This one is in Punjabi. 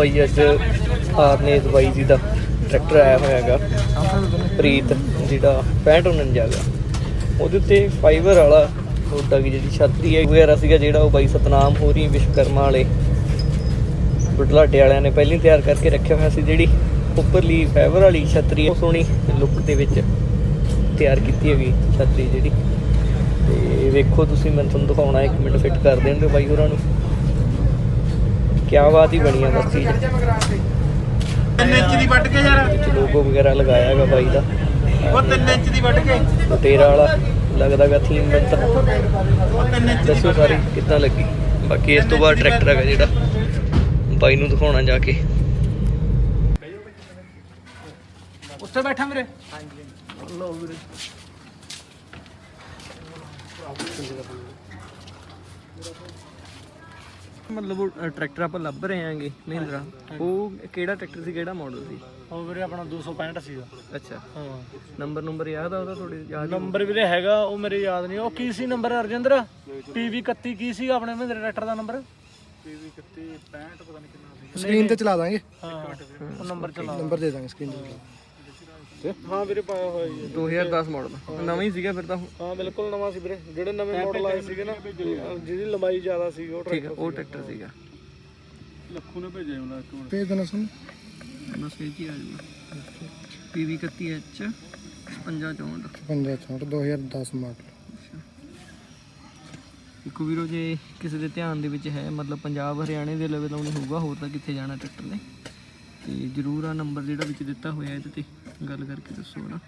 ਬਾਈ ਅੱਜ ਆਰਨੇ ਦਵਾਈ ਜੀ ਦਾ ਟਰੈਕਟਰ ਆਇਆ ਹੋਇਆ ਹੈਗਾ। ਪ੍ਰੀਤ, ਜਿਹੜਾ 6549 ਗਾ ਉਹਦੇ ਉੱਤੇ ਫਾਈਬਰ ਵਾਲਾ ਤੁਹਾਡਾ ਵੀ ਜਿਹੜੀ ਛਾਤੀ ਹੈ। ਵਗੈਰਾ ਸੀਗਾ ਜਿਹੜਾ ਉਹ ਬਾਈ ਸਤਨਾਮ ਹੋ ਰਹੀ ਵਿਸ਼ਵਕਰਮਾ ਵਾਲੇ ਬੁਢਲਾਡੇ ਵਾਲਿਆਂ ਨੇ ਪਹਿਲਾਂ ਹੀ ਤਿਆਰ ਕਰਕੇ ਰੱਖਿਆ ਹੋਇਆ ਸੀ, ਜਿਹੜੀ ਉੱਪਰਲੀ ਫਾਈਬਰ ਵਾਲੀ ਛਤਰੀ ਉਹ ਸੋਹਣੀ ਲੁੱਕ ਦੇ ਵਿੱਚ ਤਿਆਰ ਕੀਤੀ ਹੈਗੀ ਛਤਰੀ ਜਿਹੜੀ। ਤੇ ਵੇਖੋ ਤੁਸੀਂ, ਮੈਂ ਤੁਹਾਨੂੰ ਦਿਖਾਉਣਾ, ਇੱਕ ਮਿੰਟ ਫਿੱਟ ਕਰ ਦੇਣਗੇ ਬਾਈ ਹੋਰਾਂ ਨੂੰ। ਕਿਆ ਬਾਤ ਹੀ ਬਣੀ ਆ ਬਸ ਚੀਜ਼। ਤਿੰਨ ਇੰਚ ਦੀ ਵੱਢ ਕੇ ਯਾਰ। ਵਿੱਚ ਲੋਗੋ ਵਗੈਰਾ ਲਗਾਇਆ ਹੈਗਾ ਬਾਈ ਦਾ। ਉਹ ਤਿੰਨ ਇੰਚ ਦੀ ਵੱਢ ਕੇ। ਤੇਰਾ ਵਾਲਾ ਲੱਗਦਾਗਾ ਥੀਮ ਮੈਨੂੰ ਤਾਂ। ਉਹ ਤਿੰਨ ਇੰਚ ਦੀ ਦੱਸੋ ਸਾਰੇ ਕਿੱਦਾਂ ਲੱਗੀ? ਬਾਕੀ ਇਸ ਤੋਂ ਬਾਅਦ ਟਰੈਕਟਰ ਹੈਗਾ ਜਿਹੜਾ। ਬਾਈ ਨੂੰ ਦਿਖਾਉਣਾ ਜਾ ਕੇ। ਉੱਥੇ ਬੈਠਾ ਮੇਰੇ ਹਾਂਜੀ ਲੋ ਵੀਰੇ। ਮਤਲਬ ਉਹ ਟਰੈਕਟਰ ਆਪਾਂ ਲੱਭ ਰਹੇ ਆਂਗੇ ਮਹਿੰਦਰਾ। ਉਹ ਕਿਹੜਾ ਟਰੈਕਟਰ ਸੀ ਕਿਹੜਾ ਮਾਡਲ ਸੀ? ਉਹ ਵੀਰੇ ਆਪਣਾ 265 ਸੀਗਾ। ਅੱਛਾ। ਹਾਂ। ਨੰਬਰ ਨੰਬਰ ਯਾਦ ਆ ਉਹਦਾ ਥੋੜੀ ਯਾਦ ਨੰਬਰ ਵੀਰੇ ਹੈਗਾ ਉਹ ਮੇਰੇ ਯਾਦ ਨਹੀਂ। ਉਹ ਕੀ ਸੀ ਨੰਬਰ ਅਰਜਿੰਦਰ PV 31 ਕੀ ਸੀਗਾ ਆਪਣੇ ਮਹਿੰਦਰ ਟਰੈਕਟਰ ਦਾ ਨੰਬਰ? PV 31 65 ਪਤਾ ਨਹੀਂ ਕਿੰਨਾ ਸਕਰੀਨ ਤੇ ਚਲਾ ਦਾਂਗੇ। ਹਾਂ। ਉਹ ਨੰਬਰ ਚਲਾ ਨੰਬਰ ਦੇ ਦਾਂਗੇ ਸਕਰੀਨ ਤੇ ਹਾਂ ਵੀਰੇ ਪਾਇਆ ਹੋਇਆ ਜੀ 2010 ਮਾਡਲ ਨਵਾਂ ਹੀ ਸੀਗਾ ਫਿਰ ਤਾਂ। ਹਾਂ ਬਿਲਕੁਲ ਨਵਾਂ ਸੀ ਵੀਰੇ। ਜਿਹੜੇ ਨਵੇਂ ਮਾਡਲ ਆਏ ਸੀਗੇ ਨਾ ਜਿਹਦੀ ਲੰਬਾਈ ਜ਼ਿਆਦਾ ਸੀ ਉਹ ਠੀਕ ਹੈ ਉਹ ਟਰੈਕਟਰ ਸੀਗਾ। ਲੱਖੂ ਨੇ ਭੇਜਿਆ ਉਹਨਾਂ ਇੱਕ ਭੇਜ ਦੇਣਾ ਸਾਨੂੰ। ਬਸ ਇਹ ਕੀ ਆ ਜੂਗਾ PV 31H 5564 55 2010 ਮਾਡਲ ਇੱਕ ਵੀਰੋ ਜੇ ਕਿਸੇ ਦੇ ਧਿਆਨ ਦੇ ਵਿੱਚ ਹੈ ਮਤਲਬ ਪੰਜਾਬ ਹਰਿਆਣੇ ਦੇ ਲੈਵਲ ਆਉਣੀ ਹੋਊਗਾ ਹੋਰ ਤਾਂ ਕਿੱਥੇ ਜਾਣਾ ਟਰੈਕਟਰ ਨੇ? ਤੇ ਜਰੂਰ ਆ ਨੰਬਰ ਜਿਹੜਾ ਵਿੱਚ ਦਿੱਤਾ ਹੋਇਆ ਇਹਦੇ ਤੇ ਗੱਲ ਕਰਕੇ ਦੱਸੋ ਨਾ